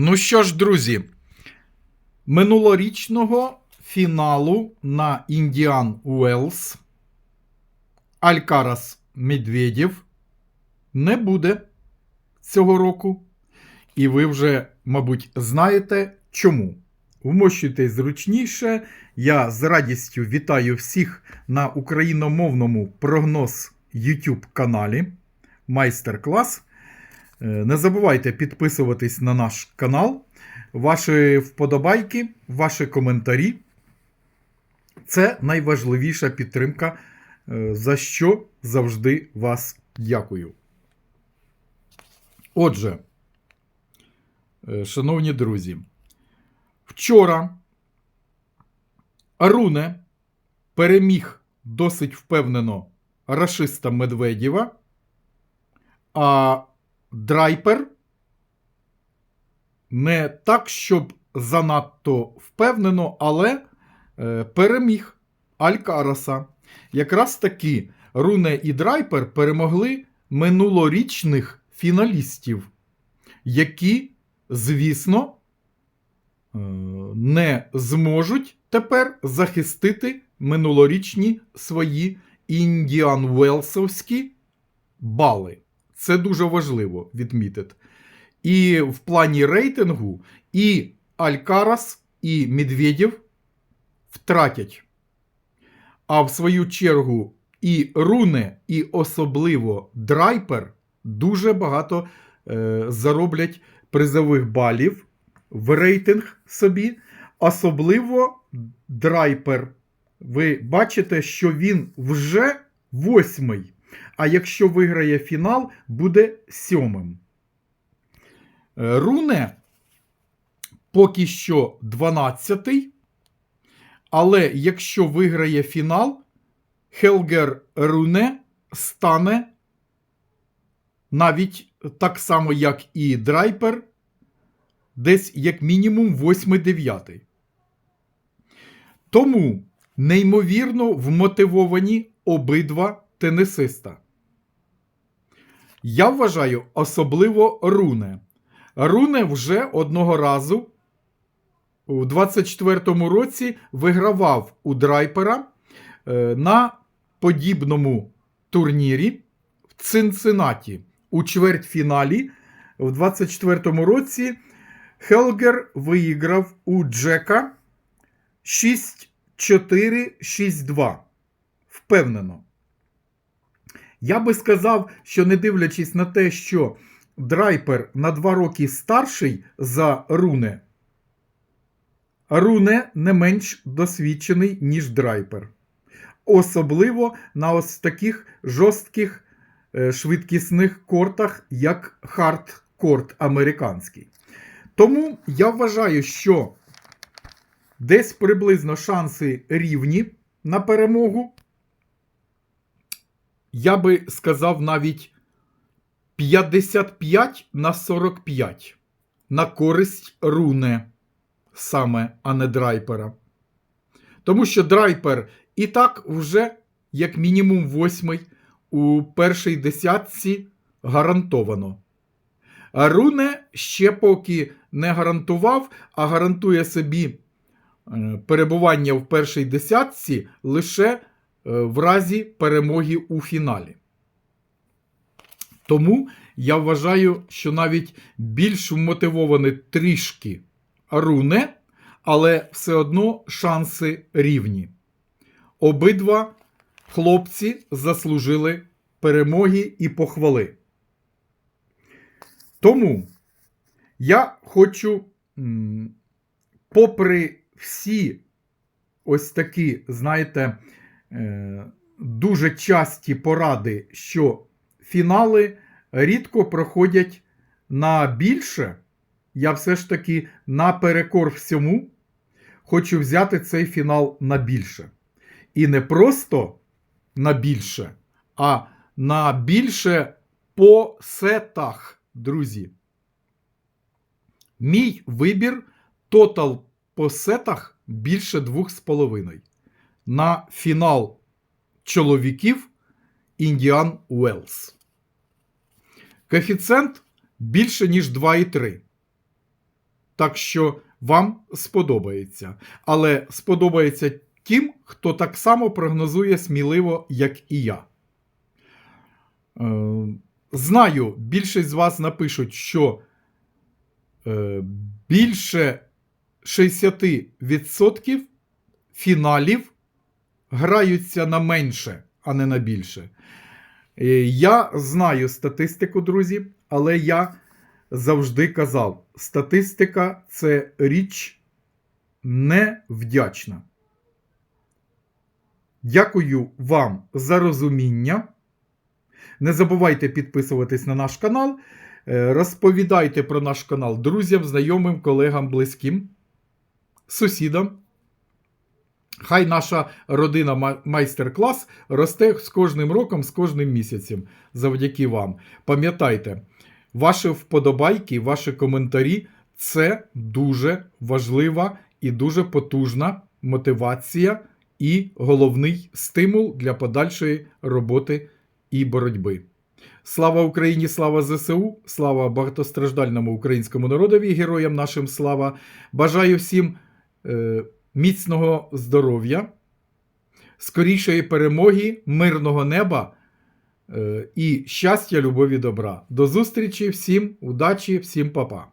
Ну що ж, друзі, минулорічного фіналу на Індіан Уелс Алькарас Медведєв не буде цього року. І ви вже, мабуть, знаєте чому. Вмощуйтесь зручніше. Я з радістю вітаю всіх на україномовному прогноз YouTube каналі. Майстер-клас. Е, Не забувайте підписуватись на наш канал. Ваші вподобайки, ваші коментарі. Це найважливіша підтримка, е, за що завжди вас дякую. Отже, е, шановні друзі, вчора Аруне переміг досить впевнено рашиста Медведєва, а Драйпер не так, щоб занадто впевнено, але е, переміг Алькараса. Якраз таки Руне і Драйпер перемогли минулорічних фіналістів, які, звісно, е, не зможуть тепер захистити минулорічні свої індіан Велсовські бали. Це дуже важливо відмітити. І в плані рейтингу і Алькарас, і Медведєв втратять. А в свою чергу і Руне, і особливо Драйпер дуже багато е, зароблять призових балів в рейтинг собі. Особливо Драйпер. Ви бачите, що він вже восьмий. А якщо виграє фінал, буде сьомим. Е, Руне поки що 12-й. Але якщо виграє фінал, Хелгер Руне стане навіть так само, як і Драйпер, десь як мінімум 8-9. Тому неймовірно вмотивовані обидва тенісиста. Я вважаю особливо Руне. Руне вже одного разу у 24-му році вигравав у Драйпера е, на подібному турнірі в Цинциннаті у чвертьфіналі в 24-му році Хелгер виіграв у Джека 6-4-6-2. Впевнено. Я би сказав, що не дивлячись на те, що Драйпер на 2 роки старший за Руне, Руне не менш досвідчений, ніж Драйпер. Особливо на ось таких жорстких е, швидкісних кортах, як хардкорт американський. Тому я вважаю, що десь приблизно шанси рівні на перемогу. Я би сказав навіть 55 на 45 на користь руне саме, а не драйпера. Тому що драйпер і так вже, як мінімум, восьмий у першій десятці гарантовано. А руне ще поки не гарантував, а гарантує собі е, перебування в першій десятці лише в разі перемоги у фіналі. Тому я вважаю, що навіть більш вмотивований трішки Руне, але все одно шанси рівні. Обидва хлопці заслужили перемоги і похвали. Тому я хочу, попри всі ось такі, знаєте, е, дуже часті поради, що фінали рідко проходять на більше, я все ж таки наперекор всьому хочу взяти цей фінал на більше. І не просто на більше, а на більше по сетах, друзі. Мій вибір тотал по сетах більше 2,5. На фінал чоловіків Індіан Уелс. Коефіцієнт більше, ніж 2,3. Так що вам сподобається. Але сподобається тим, хто так само прогнозує сміливо, як і я. Е, Знаю, більшість з вас напишуть, що е, більше 60% фіналів граються на менше, а не на більше. Е, Я знаю статистику, друзі, але я завжди казав: статистика це річ невдячна. Дякую вам за розуміння. Не забувайте підписуватись на наш канал. Е, Розповідайте про наш канал друзям, знайомим, колегам, близьким, сусідам. Хай наша родина майстер-клас росте з кожним роком, з кожним місяцем завдяки вам. Пам'ятайте, ваші вподобайки, ваші коментарі це дуже важлива і дуже потужна мотивація і головний стимул для подальшої роботи і боротьби. Слава Україні, слава ЗСУ, слава багатостраждальному українському народові, героям нашим слава. Бажаю всім е, міцного здоров'я, скорішої перемоги, мирного неба е, і щастя, любові, добра. До зустрічі, всім удачі, всім па-па.